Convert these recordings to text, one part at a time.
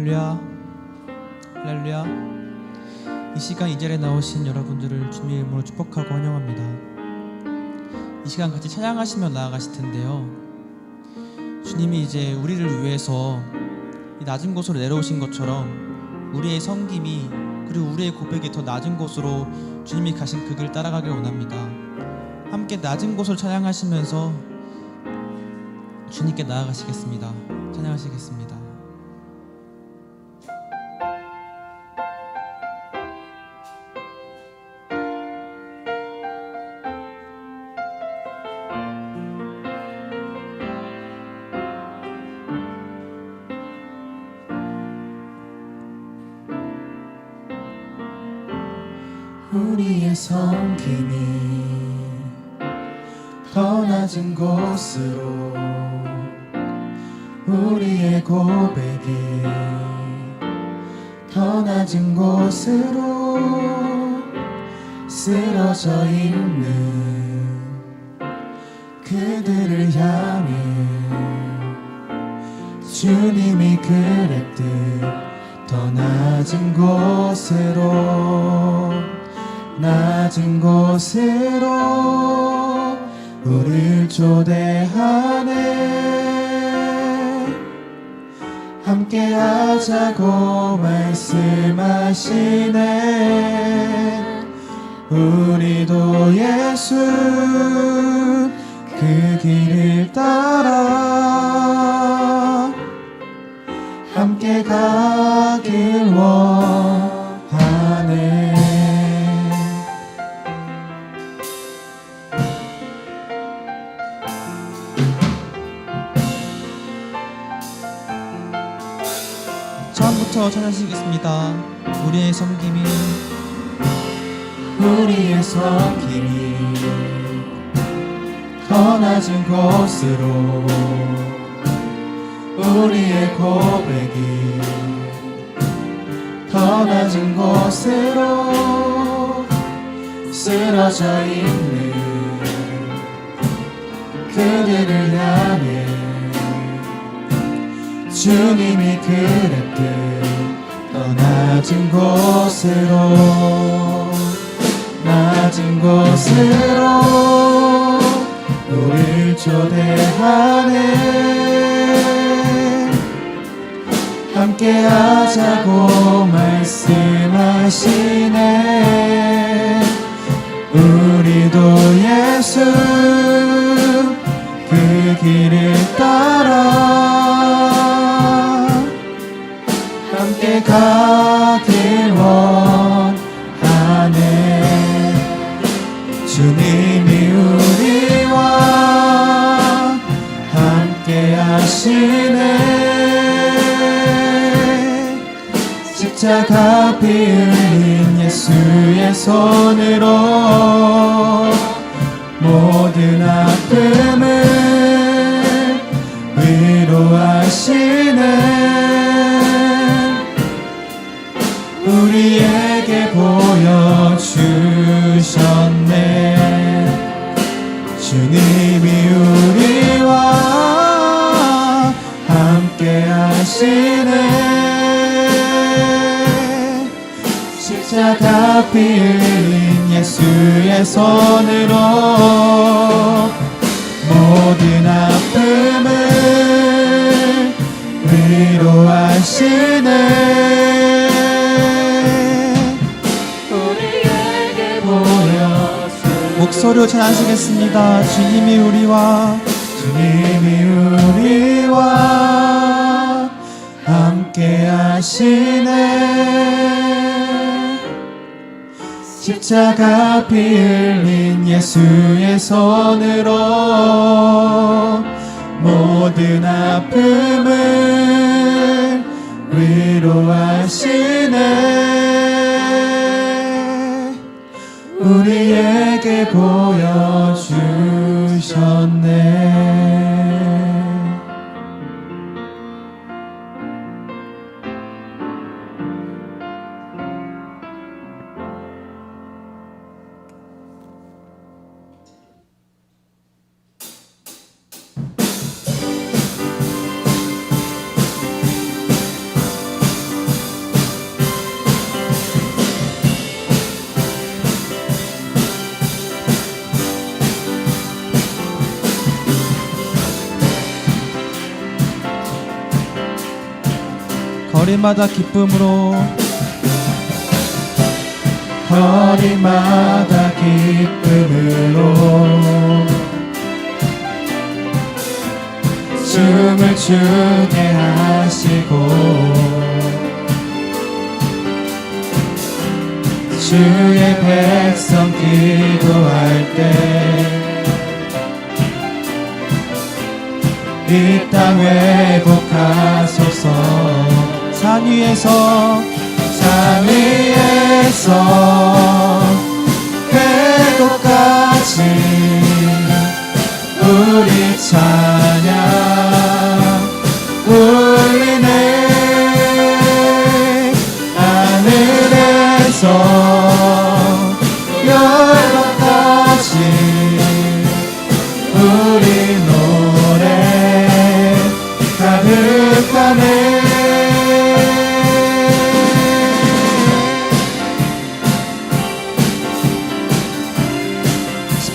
할렐루야. 할렐루야. 이 시간 이 자리에 나오신 여러분들을 주님의 이름으로 축복하고 환영합니다. 이 시간 같이 찬양하시며 나아가실 텐데요. 주님이 이제 우리를 위해서 이 낮은 곳으로 내려오신 것처럼 우리의 섬김이 그리고 우리의 고백이 더 낮은 곳으로 주님이 가신 그 길 따라가길 원합니다. 함께 낮은 곳을 찬양하시면서 주님께 나아가시겠습니다. 찬양하시겠습니다 곳으로 쓰러져 있는 그들을 향해 주님이 그랬듯 더 낮은 곳으로 낮은 곳으로 우릴 초대하네 함께 하자고 말씀하시네. 우리도 예수 그 길을 따라 함께 가길 원 섬김이 더 낮은 곳으로 우리의 고백이 더 낮은 곳으로 쓰러져 있는 그들을 향해 주님이 그랬듯 더 낮은 곳으로 곳으로 우릴 초대하네. 함께 하자고 말씀하시네. 우리도 예수 그 길을 따라 함께 가 손으로 모든 아픔을 위로하시네. 우리에게 보여주셨네. 주님이 우리와 함께 하시네. 십자가 피 흘린 예수의 손으로 모든 아픔을 위로하시네 우리에게 보여주 목소리로 찬양하시겠습니다. 주님이 우리와 주님이 우리와 함께 하시네 십자가 피 흘린 예수의 손으로 모든 아픔을 위로하시네. 우리에게 보여 거리마다 기쁨으로. 거리마다 기쁨으로. 춤을 추게 하시고. 주의 백성 기도할 때 이 땅 회복하소서 산 위에서 산 위에서 회복까지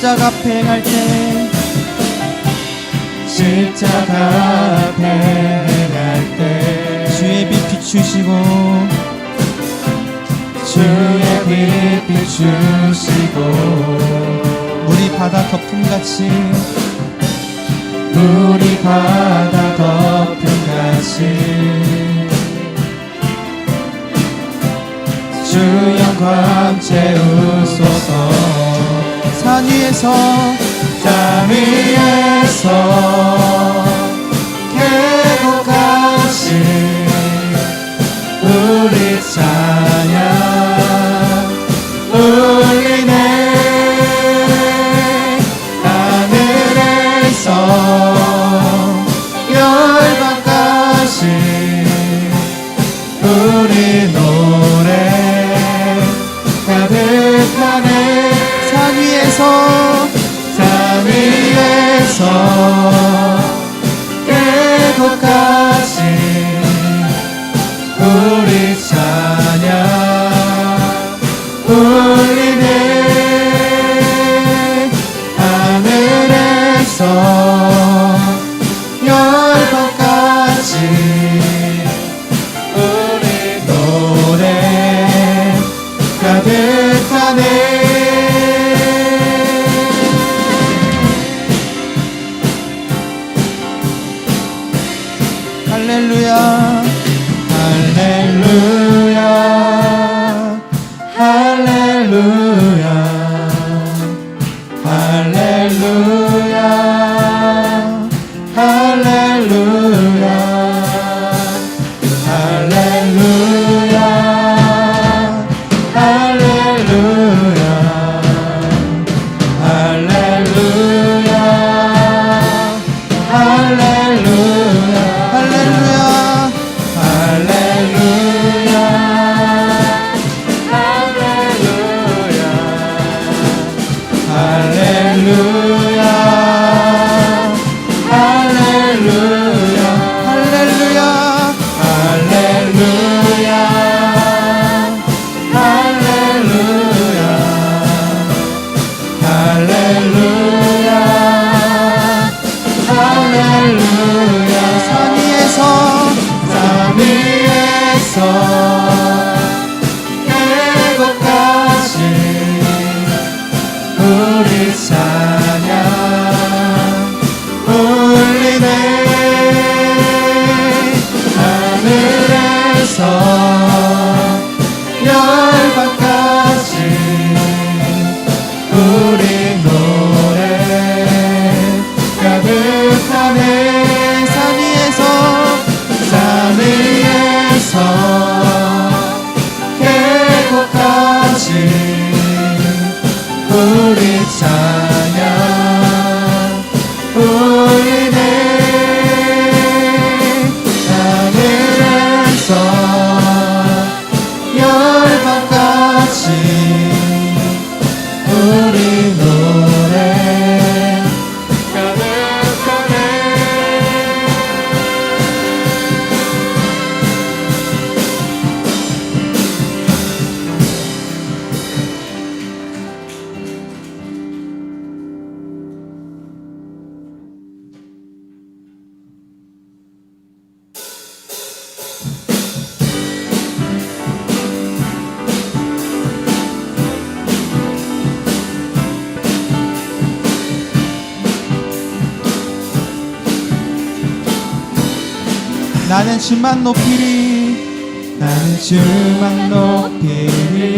십자가 행할 때 십자가 행할 때 주의 빛 비추시고 주의 빛 비추시고 물이 바다 덮음같이 우리 바다 덮음같이 주 영광 채우소서 산 위에서 땀 위에서 계곡같이 우리 찬 song. 나는 주만 높이리 나는 주만 높이리.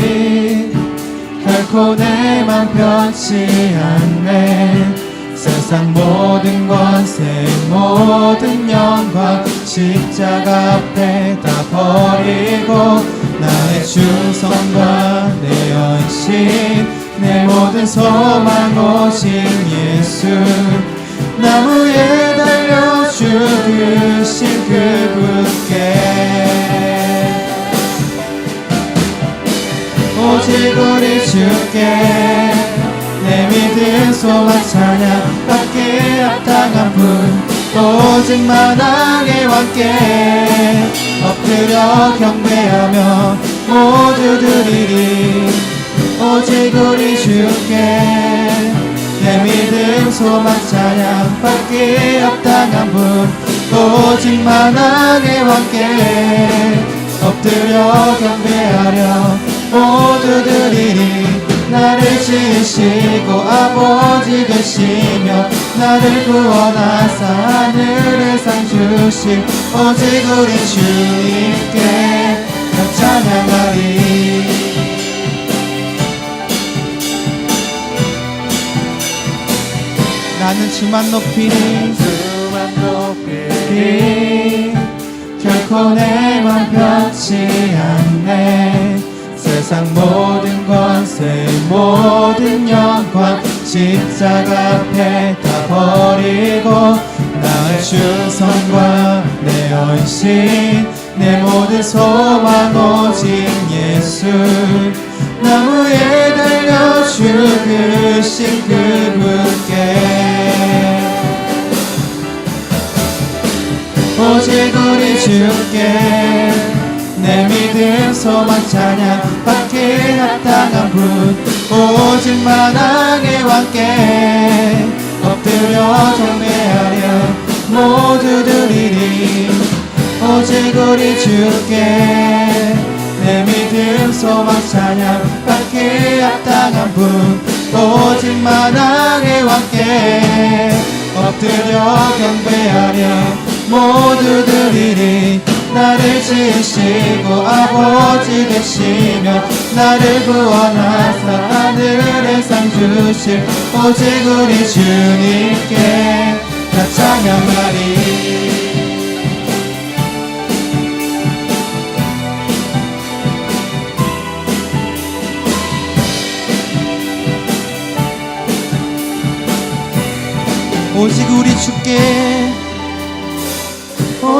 결코 내맘 변치 않네. 세상 모든 권세 모든 영광 십자가 앞에 다 버리고 나의 충성과 내 헌신 내 모든 소망 오신 예수. 나무에 죽으신 그분께 오직 우리 주께 내 믿음 소망 찬양 받기에 합당한 분 오직 만왕의 왕께 엎드려 경배하며 모두 드리리. 오직 우리 주께 내 믿음 소망 찬양 받기에 합당한 분 오직 만왕의 왕께 엎드려 경배하려. 모두 드리리 나를 지으시고 아버지 되시며 나를 구원하사 하늘의 상 주신 오직 우리 주님께 나 찬양하리 나는 주만 높이리 주만 높이리 결코 내맘 변치 않네. 세상 모든 권세 모든 영광 십자가 앞에 다 버리고 나의 충성과 내 헌신 내 모든 소망 오직 예수. 나무에 주께 내 믿음 소망 찬양 받기에 합당한 분 오직 만왕의 왕께 엎드려 경배하려 모두 드리리 오직 우리 주께 내 믿음 소망 찬양 받기에 합당한 분 오직 만왕의 왕께 엎드려 경배하려 모두 드리리 나를 지으시고 아버지 되시며 나를 구원하사 하늘의 상 주실 오직 우리 주님께 나 찬양하리 오직 우리 주께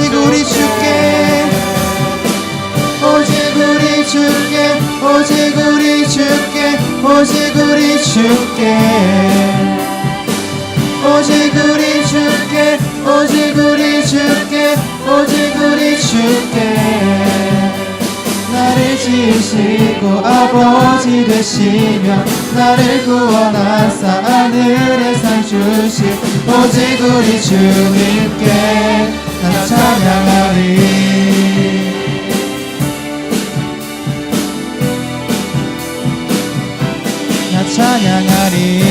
우리 주께 오직 우리 주께 오직 우리 주께 오직 우리 주께. 오직 우리 주께 오직 우리 주께 오직 우리 주께. 나를 지으시고 아버지 되시며 나를 구원하사 하늘의 상 주신 오직 우리 주님께 나 찬양하리. 나 찬양하리.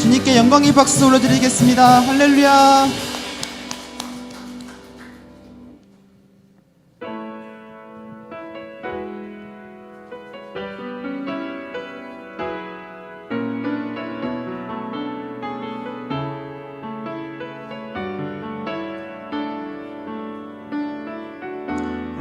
주님께 영광의 박수 올려드리겠습니다. 할렐루야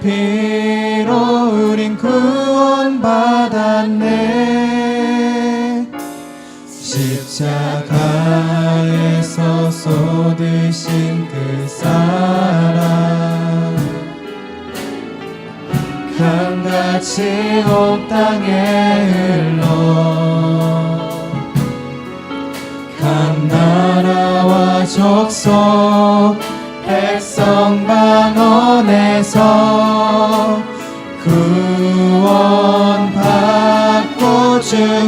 피로 우린 구원받았네. 십자가에서 쏟으신 그 사랑. 강같이 온 땅에 흘러 각 나라와 족속 백성 방언 에서 구원 받고 주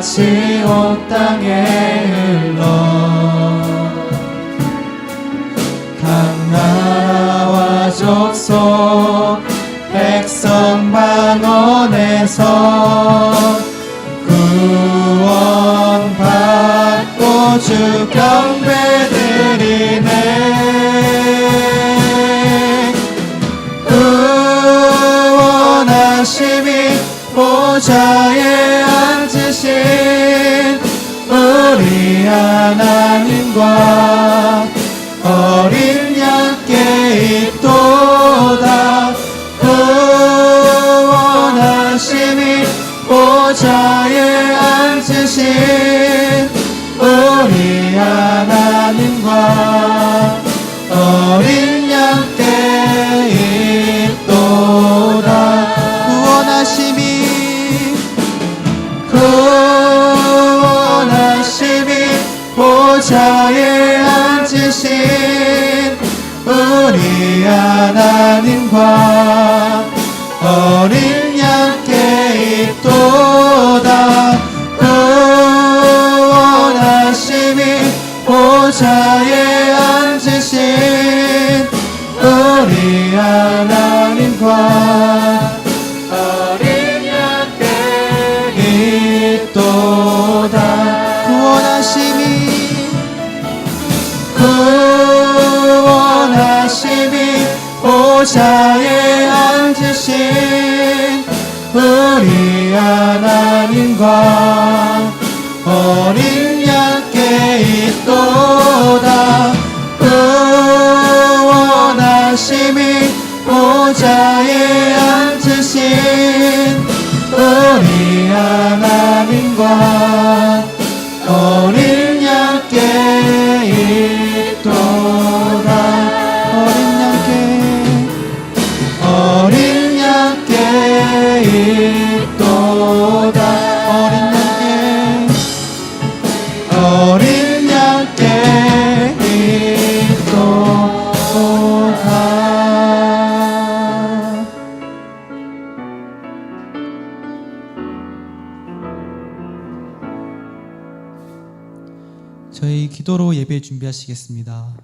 같이 온 땅에 흘러 각 나라와 족속 백성 방언에서 구원 받고 주 경배 드리네. 구원하심이 보좌에 하나님과 어린 양께 있도다. 구원하심이 보좌에 앉으신 보좌에 앉으신 우리 하나님과 어린 양께 있도다 구원하심이 구원하심이 보좌에 앉으신 우리 하나님과 앉으신 우리 하나님과 준비하시겠습니다